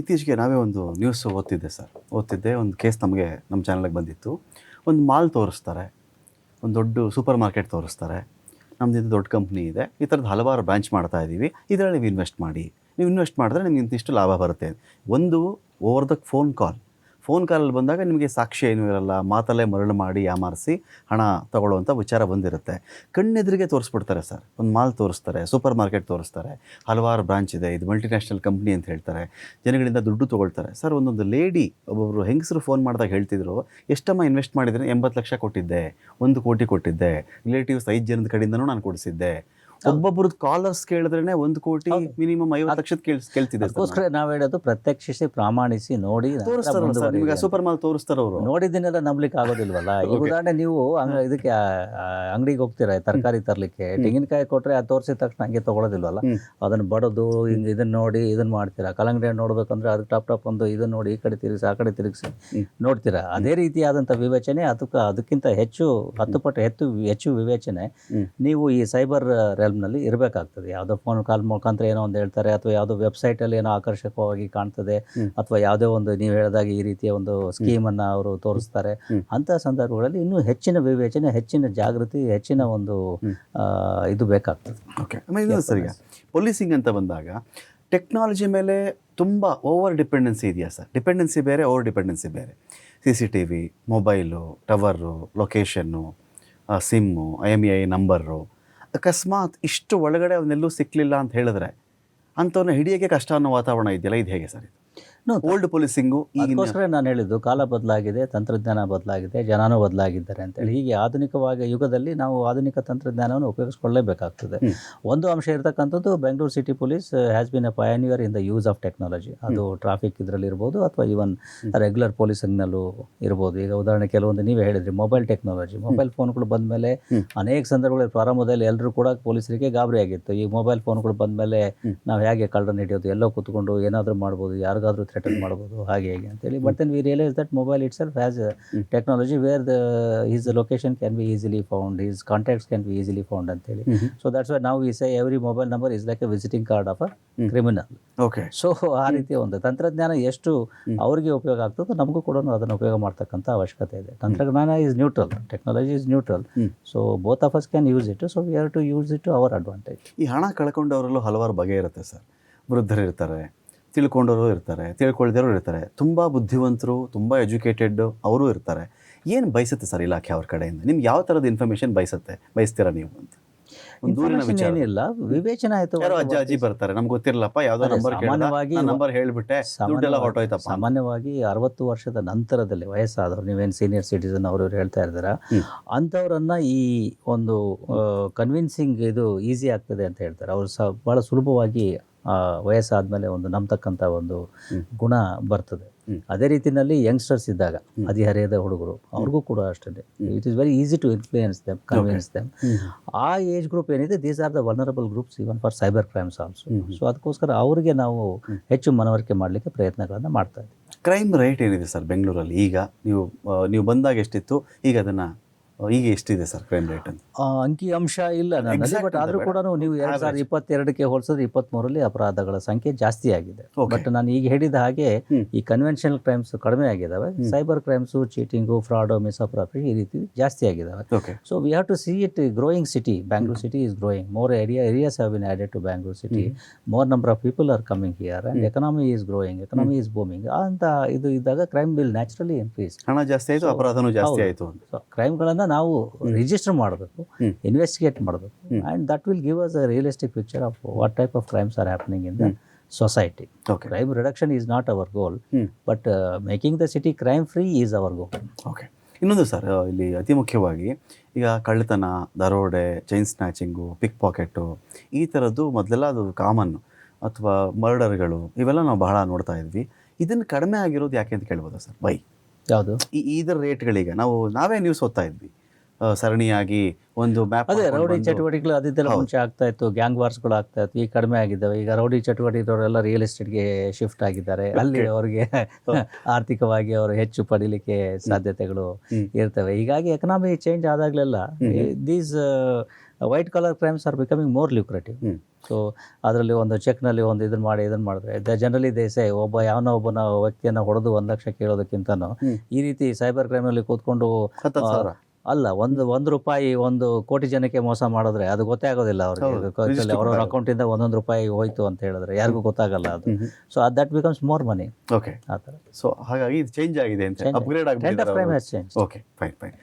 ಇತ್ತೀಚೆಗೆ ನಾವೇ ಒಂದು ನ್ಯೂಸ್ ಓದ್ತಿದ್ದೆ ಸರ್ ಓದ್ತಿದ್ದೆ, ಒಂದು ಕೇಸ್ ನಮಗೆ ನಮ್ಮ ಚಾನಲ್ಗೆ ಬಂದಿತ್ತು. ಒಂದು ಮಾಲ್ ತೋರಿಸ್ತಾರೆ, ಒಂದು ದೊಡ್ಡ ಸೂಪರ್ ಮಾರ್ಕೆಟ್ ತೋರಿಸ್ತಾರೆ. ನಮ್ದು ಇದು ದೊಡ್ಡ ಕಂಪ್ನಿ ಇದೆ. ಈ ಥರದ್ದು ಹಲವಾರು ಬ್ರಾಂಚ್ ಮಾಡ್ತಾ ಇದ್ದೀವಿ. ಇದರಲ್ಲಿ ನೀವು ಇನ್ವೆಸ್ಟ್ ಮಾಡಿ. ನೀವು ಇನ್ವೆಸ್ಟ್ ಮಾಡಿದ್ರೆ ನಿಮ್ಗೆ ಇಂತಿಷ್ಟು ಲಾಭ ಬರುತ್ತೆ. ಒಂದು over the phone call phone ಕಾಲಲ್ಲಿ ಬಂದಾಗ ನಿಮಗೆ ಸಾಕ್ಷಿ ಏನೂ ಇರಲ್ಲ. ಮಾತಲ್ಲೇ ಮರಳು ಮಾಡಿ ಯಾಮಾರಿಸಿ ಹಣ ತಗೊಳ್ಳುವಂಥ ವಿಚಾರ ಬಂದಿರುತ್ತೆ. ಕಣ್ಣೆದುರಿಗೆ ತೋರಿಸ್ಬಿಡ್ತಾರೆ ಸರ್. ಒಂದು ಮಾಲ್ ತೋರಿಸ್ತಾರೆ, ಸೂಪರ್ ಮಾರ್ಕೆಟ್ ತೋರಿಸ್ತಾರೆ, ಹಲವಾರು ಬ್ರಾಂಚ್ ಇದೆ, ಇದು ಮಲ್ಟಿನ್ಯಾಷನಲ್ ಕಂಪ್ನಿ ಅಂತ ಹೇಳ್ತಾರೆ. ಜನಗಳಿಂದ ದುಡ್ಡು ತೊಗೊಳ್ತಾರೆ. ಸರ್, ಒಂದೊಂದು ಲೇಡಿ ಒಬ್ಬೊಬ್ಬರು ಹೆಂಗಸರು ಫೋನ್ ಮಾಡಿದಾಗ ಹೇಳ್ತಿದ್ರು, ಎಷ್ಟಮ್ಮ ಇನ್ವೆಸ್ಟ್ ಮಾಡಿದ್ರೆ? ಎಂಬತ್ತು ಲಕ್ಷ ಕೊಟ್ಟಿದ್ದೆ, ಒಂದು ಕೋಟಿ ಕೊಟ್ಟಿದ್ದೆ ರಿಲೇಟಿವ್ಸ್ ಐದು ಜನದ ಕಡೆಯಿಂದನೂ ನಾನು ಕೊಡಿಸಿದ್ದೆ. ಒಬ್ಬೊಬ್ರದ್ದು ಕಾಲರ್ಸ್ ಕೇಳಿದ್ರೇನೆ ಒಂದು ಕೋಟಿ ಮಿನಿಮಮ್ ಐವತ್ತು ಲಕ್ಷದ ಕೇಳ್ ಕೇಳ್ತಿದ್ದೆ ಸರ್ ಅದಕ್ಕೋಸ್ಕರ ನಾವು ಹೇಳೋದು ಪ್ರತ್ಯಕ್ಷಿಸಿ ಪ್ರಾಮಾಣಿಸಿ ನೋಡಿ ನಿಮಗೆ ಸೂಪರ್ ಮಾಲ್ ತೋರಿಸ್ತಾರೆ ಅವರು ನೋಡಿದ್ದನ್ನೆಲ್ಲ ನಂಬಲಿಕ್ಕೆ ಆಗೋದಿಲ್ವಲ್ಲ? ಈಗ ಉದಾಹರಣೆ ನೀವು ಇದಕ್ಕೆ ಅಂಗಡಿಗೆ ಹೋಗ್ತೀರಾ ತರಕಾರಿ ತರಲಿಕ್ಕೆ ತೆಂಗಿನಕಾಯಿ ಕೊಟ್ರೆ ಅದು ತೋರಿಸಿದ ತಕ್ಷಣ ಹಂಗೆ ತಗೊಳ್ಳೋದಿಲ್ವಲ್ಲ. ಅದನ್ನ ಬಡದು ಹಿಂಗ್ ಇದನ್ನ ನೋಡಿ ಇದನ್ನ ಮಾಡ್ತೀರಾ? ಕಲಂಗಡಿ ನೋಡ್ಬೇಕಂದ್ರೆ ಅದಕ್ಕೆ ಟಾಪ್ ಟಾಪ್ ಒಂದು ಇದನ್ನ ನೋಡಿ ಈ ಕಡೆ ತಿರುಗಿಸಿ ಆ ಕಡೆ ತಿರುಗಿಸಿ ನೋಡ್ತೀರಾ? ಅದೇ ರೀತಿಯಾದಂಥ ವಿವೇಚನೆ ಅದಕ್ಕೆ ಅದಕ್ಕಿಂತ ಹೆಚ್ಚು ಹತ್ತು ಪಟ್ಟು ಹೆಚ್ಚು ಹೆಚ್ಚು ವಿವೇಚನೆ ನೀವು ಈ ಸೈಬರ್ ನಲ್ಲಿ ಇರಬೇಕಾಗ್ತದೆ. ಯಾವುದೋ ಫೋನ್ ಕಾಲ್ ಮುಖಾಂತರ ಏನೋ ಒಂದು ಹೇಳ್ತಾರೆ ಅಥವಾ ಯಾವುದೋ ವೆಬ್ಸೈಟಲ್ಲಿ ಏನೋ ಆಕರ್ಷಕವಾಗಿ ಕಾಣ್ತದೆ ಅಥವಾ ಯಾವುದೇ ಒಂದು ನೀವು ಹೇಳಿದಾಗ ಈ ರೀತಿಯ ಒಂದು ಸ್ಕೀಮನ್ನು ಅವರು ತೋರಿಸ್ತಾರೆ. ಅಂತಹ ಅಂಥ ಸಂದರ್ಭಗಳಲ್ಲಿ ಇನ್ನೂ ಹೆಚ್ಚಿನ ವಿವೇಚನೆ ಹೆಚ್ಚಿನ ಜಾಗೃತಿ ಹೆಚ್ಚಿನ ಒಂದು ಇದು ಬೇಕಾಗ್ತದೆ. ಓಕೆ ಸರ್ ಪೊಲೀಸಿಂಗ್ ಅಂತ ಬಂದಾಗ ಟೆಕ್ನಾಲಜಿ ಮೇಲೆ ತುಂಬ ಓವರ್ ಡಿಪೆಂಡೆನ್ಸಿ ಇದೆಯಾ ಸರ್? ಡಿಪೆಂಡೆನ್ಸಿ ಬೇರೆ ಓವರ್ ಡಿಪೆಂಡೆನ್ಸಿ ಬೇರೆ. C C T V mobile tower location sim I M I number ಅಕಸ್ಮಾತ್ ಇಷ್ಟು ಒಳಗಡೆ ಅವನ್ನೆಲ್ಲೂ ಸಿಕ್ಕಲಿಲ್ಲ ಅಂತ ಹೇಳಿದ್ರೆ ಅಂಥವನ್ನ ಹಿಡಿಯೋಕ್ಕೆ ಕಷ್ಟ ಅನ್ನೋ ವಾತಾವರಣ ಇದೆಯಲ್ಲ? ಇದು ಹೇಗೆ ಸರ್ ಇದು? ಓಲ್ಡ್ ಪೊಲೀಸಿಂಗು ಈಗೋಸ್ಕರ ನಾನು ಹೇಳಿದ್ದು ಕಾಲ ಬದಲಾಗಿದೆ ತಂತ್ರಜ್ಞಾನ ಬದಲಾಗಿದೆ ಜನನೂ ಬದಲಾಗಿದ್ದಾರೆ ಅಂತೇಳಿ. ಹೀಗೆ ಆಧುನಿಕವಾಗಿ ಯುಗದಲ್ಲಿ ನಾವು ಆಧುನಿಕ ತಂತ್ರಜ್ಞಾನವನ್ನು ಉಪಯೋಗಿಸ್ಕೊಳ್ಳೇಬೇಕಾಗ್ತದೆ. ಒಂದು ಅಂಶ ಇರತಕ್ಕಂಥದ್ದು Bengaluru city police has been a pioneer in the use of technology ಅದು ಟ್ರಾಫಿಕ್ ಇದರಲ್ಲಿ ಇರ್ಬೋದು ಅಥವಾ ಈವನ್ ರೆಗ್ಯುಲರ್ ಪೊಲೀಸಿಂಗ್ನಲ್ಲೂ ಇರ್ಬೋದು. ಈಗ ಉದಾಹರಣೆ ಕೆಲವೊಂದು ನೀವೇ ಹೇಳಿದ್ರಿ ಮೊಬೈಲ್ ಟೆಕ್ನಾಲಜಿ ಮೊಬೈಲ್ ಫೋನ್ಗಳು ಬಂದ ಮೇಲೆ ಅನೇಕ ಸಂದರ್ಭಗಳಲ್ಲಿ ಪ್ರಾರಂಭದಲ್ಲಿ ಎಲ್ಲರೂ ಕೂಡ ಪೊಲೀಸರಿಗೆ ಗಾಬರಿ ಆಗಿತ್ತು. ಈ ಮೊಬೈಲ್ ಫೋನ್ಗಳು ಬಂದ ಮೇಲೆ ನಾವು ಹೇಗೆ ಕಳ್ಳರನ್ನ ಹಿಡಿಯೋದು ಎಲ್ಲೋ ಕೂತ್ಕೊಂಡು ಏನಾದರೂ ಮಾಡ್ಬೋದು ಯಾರಿಗಾದ್ರೂ ಥ್ರೆಟನ್ ಮಾಡ್ಬೋದು ಹಾಗೆ ಹೇಗೆ ಅಂತೇಳಿ. But then we realise that mobile itself has. Technology where the is location can be easily found is contacts can be easily found ಅಂತೇಳಿ. ಸೊ ದಟ್ಸ್ ವೈ ನಾವು ಈ say every mobile number is like a visiting card of a. Criminal okay so ಆ ರೀತಿ ಒಂದು ತಂತ್ರಜ್ಞಾನ ಎಷ್ಟು. ಅವರಿಗೆ ಉಪಯೋಗ ಆಗ್ತದೋ ನಮಗೂ ಕೂಡ ಅದನ್ನು ಉಪಯೋಗ ಮಾಡ್ತಕ್ಕಂಥ ಅವಶ್ಯಕತೆ ಇದೆ. ತಂತ್ರಜ್ಞಾನ is neutral technology is neutral. So both of us can use it so we are to use it our advantage ಈ ಹಣ ಕಳ್ಕೊಂಡವರಲ್ಲೂ ಹಲವಾರು ಬಗೆ ಇರುತ್ತೆ ಸರ್. ವೃದ್ಧರು ಇರ್ತಾರೆ ತಿಳ್ಕೊಂಡವರು ಇರ್ತಾರೆ ತಿಳ್ಕೊಳ್ದಿರೋ ಇರ್ತಾರೆ. ತುಂಬ ಬುದ್ಧಿವಂತರು ತುಂಬ ಎಜುಕೇಟೆಡ್ ಅವರು ಇರ್ತಾರೆ. ಏನು ಬಯಸುತ್ತೆ ಸರ್ ಇಲಾಖೆ ಅವ್ರ ಕಡೆಯಿಂದ? ನಿಮ್ಗೆ ಯಾವ ಥರದ ಇನ್ಫಾರ್ಮೇಷನ್ ಬಯಸುತ್ತೆ? ಬಯಸ್ತೀರಾ ನೀವು ಅಂತ? ಏನಿಲ್ಲ ವಿವೇಚನ ಆಯ್ತು ಯಾರೋ ಅಜ್ಜ ಅಜ್ಜಿ ಬರ್ತಾರೆ ನಮ್ಗೆ ಗೊತ್ತಿರಲ್ಲಪ್ಪ ಯಾವ್ದೋ ನಂಬರ್ ಸಾಮಾನ್ಯವಾಗಿ ನಂಬರ್ ಹೇಳ್ಬಿಟ್ಟೆ ದುಡ್ಡೆಲ್ಲ ಹೊರಟೋಯ್ತಪ್ಪ. ಸಾಮಾನ್ಯವಾಗಿ ಅರವತ್ತು ವರ್ಷದ ನಂತರದಲ್ಲಿ ವಯಸ್ಸಾದವರು ನೀವೇನು ಸೀನಿಯರ್ ಸಿಟಿಸನ್ ಅವರು ಹೇಳ್ತಾ ಇರ್ತಾರ. ಅಂಥವ್ರನ್ನ ಈ ಒಂದು ಕನ್ವಿನ್ಸಿಂಗ್ ಇದು ಈಸಿ ಆಗ್ತದೆ ಅಂತ ಹೇಳ್ತಾರೆ. ಅವರು ಸಹ ಭಾಳ ಸುಲಭವಾಗಿ ವಯಸ್ಸಾದ್ಮೇಲೆ ಒಂದು ನಂಬತಕ್ಕಂಥ ಒಂದು ಗುಣ ಬರ್ತದೆ. ಅದೇ ರೀತಿಯಲ್ಲಿ ಯಂಗ್ಸ್ಟರ್ಸ್ ಇದ್ದಾಗ. ಹದಿಹರೆಯದ ಹುಡುಗರು ಅವ್ರಿಗೂ ಕೂಡ ಅಷ್ಟೇ. It is very easy to influence them convince them ಆ ಏಜ್ ಗ್ರೂಪ್ ಏನಿದೆ these are the vulnerable groups even for cyber crimes also so ಅದಕ್ಕೋಸ್ಕರ ಅವರಿಗೆ ನಾವು ಹೆಚ್ಚು ಮನವರಿಕೆ ಮಾಡಲಿಕ್ಕೆ ಪ್ರಯತ್ನಗಳನ್ನು ಮಾಡ್ತಾ ಇದ್ದೀವಿ. ಕ್ರೈಮ್ ರೇಟ್ ಏನಿದೆ ಸರ್ ಬೆಂಗಳೂರಲ್ಲಿ? ಈಗ ನೀವು ನೀವು ಬಂದಾಗ ಎಷ್ಟಿತ್ತು? ಈಗ ಅದನ್ನ ಈಗ ಎಷ್ಟಿದೆ ಸರ್ ಕ್ರೈಮ್ ರೇಟ್ ಅಂಕಿ ಅಂಶ ಇಲ್ಲ ನನ್ನಲ್ಲಿ ಬಟ್ ಆದರೂ ಕೂಡ ನೀವು ಎರಡು ಸಾವಿರದ. ಇಪ್ಪತ್ತೆರಡಕ್ಕೆ ಹೋಲಿಸಿದ್ರೆ ಇಪ್ಪತ್ತ್ಮೂರಲ್ಲಿ ಅಪರಾಧಗಳ ಸಂಖ್ಯೆ ಜಾಸ್ತಿ ಆಗಿದೆ. ಬಟ್ ನಾನು ಈಗ ಹೇಳಿದ ಹಾಗೆ ಈ ಕನ್ವೆನ್ಷನಲ್ ಕ್ರೈಮ್ಸ್ ಕಡಿಮೆ ಆಗಿದ್ದಾವೆ. Cyber crimes cheating fraud misappropriation ಈ ರೀತಿ ಜಾಸ್ತಿ ಆಗಿದ್ದಾವೆ so we have to see it growing city Bangalore city is growing more area areas have been added to Bangalore city more number of people are coming here and economy is growing economy is booming ಅಂತ ಇದು ಇದ್ದಾಗ crime bill naturally increase ಹಣ ಜಾಸ್ತಿ ಆಯಿತು ಅಪರಾಧನೂ ಜಾಸ್ತಿ ಆಯಿತು ಕ್ರೈಮ್ಗಳನ್ನು ಕ್ರೈಮ್ಗಳನ್ನು ನಾವು register ಮಾಡಬೇಕು. ಇನ್ವೆಸ್ಟಿಗೇಟ್ ಮಾಡಬೇಕು. And that will give us a realistic picture of what type of crimes are happening in the. Society okay crime reduction is not our goal. But making the city crime free is our goal okay ಇನ್ನೊಂದು sir ಇಲ್ಲಿ ಅತಿ ಮುಖ್ಯವಾಗಿ ಈಗ ಕಳ್ಳತನ ದರೋಡೆ chain snatching ಪಿಕ್ pocket ಈ ಥರದ್ದು ಮೊದಲೆಲ್ಲ ಅದು ಕಾಮನ್ನು ಅಥವಾ ಮರ್ಡರ್ಗಳು ಇವೆಲ್ಲ ನಾವು ಬಹಳ ನೋಡ್ತಾ ಇದ್ವಿ. ಇದನ್ನು ಕಡಿಮೆ ಆಗಿರೋದು ಯಾಕೆ ಅಂತ ಕೇಳ್ಬೋದಾ ಸರ್? ಬೈ ಯಾವುದು? ಈ ಇದರ ರೇಟ್ಗಳಿಗೆ ನಾವು ನಾವೇ ನ್ಯೂಸ್ ಓದ್ತಾ ಇದ್ವಿ. ಸರಣಿಯಾಗಿ ಒಂದು ಮ್ಯಾಪ್ ಅದೇ ರೌಡಿ ಚಟುವಟಿಕೆಗಳು ಅದಿದ್ದೆಲ್ಲ ಮುಂಚೆ ಆಗ್ತಾ ಇತ್ತು ಗ್ಯಾಂಗ್ ವಾರ್ಸ್ಗಳು ಆಗ್ತಾ ಇತ್ತು ಈಗ ಕಡಿಮೆ ಆಗಿದ್ದಾವೆ. ಈಗ ರೌಡಿ ಚಟುವಟಿಕೆಯವರೆಲ್ಲ ರಿಯಲ್ ಎಸ್ಟೇಟ್ಗೆ ಶಿಫ್ಟ್ ಆಗಿದ್ದಾರೆ. ಅಲ್ಲಿ ಅವರಿಗೆ ಆರ್ಥಿಕವಾಗಿ ಅವರು ಹೆಚ್ಚು ಪಡೀಲಿಕ್ಕೆ ಸಾಧ್ಯತೆಗಳು ಇರ್ತವೆ. ಹೀಗಾಗಿ economy change ಆದಾಗಲೆಲ್ಲ these white collar crimes are becoming more lucrative. So ಅದರಲ್ಲಿ ಒಂದು ಚೆಕ್ನಲ್ಲಿ ಒಂದು ಇದನ್ನು ಮಾಡಿ ಇದನ್ನು ಮಾಡಿದ್ರೆ ದ ಜನರಲಿ ದೇಸೆ ಒಬ್ಬ ಯಾವನೋ ಒಬ್ಬನ ವ್ಯಕ್ತಿಯನ್ನು ಹೊಡೆದು ಒಂದು ಲಕ್ಷ ಕೇಳೋದಕ್ಕಿಂತನೂ ಈ ರೀತಿ ಸೈಬರ್ ಕ್ರೈಮಲ್ಲಿ ಕೂತ್ಕೊಂಡು ಹತ್ತತ್ತು ಆ, ಸಾವಿರ. ಅಲ್ಲ ಒಂದು ಒಂದು ರೂಪಾಯಿ ಒಂದು ಕೋಟಿ ಜನಕ್ಕೆ ಮೋಸ ಮಾಡಿದ್ರೆ ಅದು ಗೊತ್ತೇ ಆಗೋದಿಲ್ಲ. ಅವ್ರಿಗೆ. ಅವ್ರ ಅವ್ರವ್ರ ಅಕೌಂಟಿಂದ ಒಂದೊಂದು ರೂಪಾಯಿ ಹೋಯ್ತು ಅಂತ ಹೇಳಿದ್ರೆ ಯಾರಿಗೂ ಗೊತ್ತಾಗಲ್ಲ ಅದು. ಸೊ ಅದ್ that becomes more money okay ಆ ಥರ. ಸೊ ಹಾಗಾಗಿ ಇದು ಚೇಂಜ್ ಆಗಿದೆ ಅಂತ upgrade change okay fine fine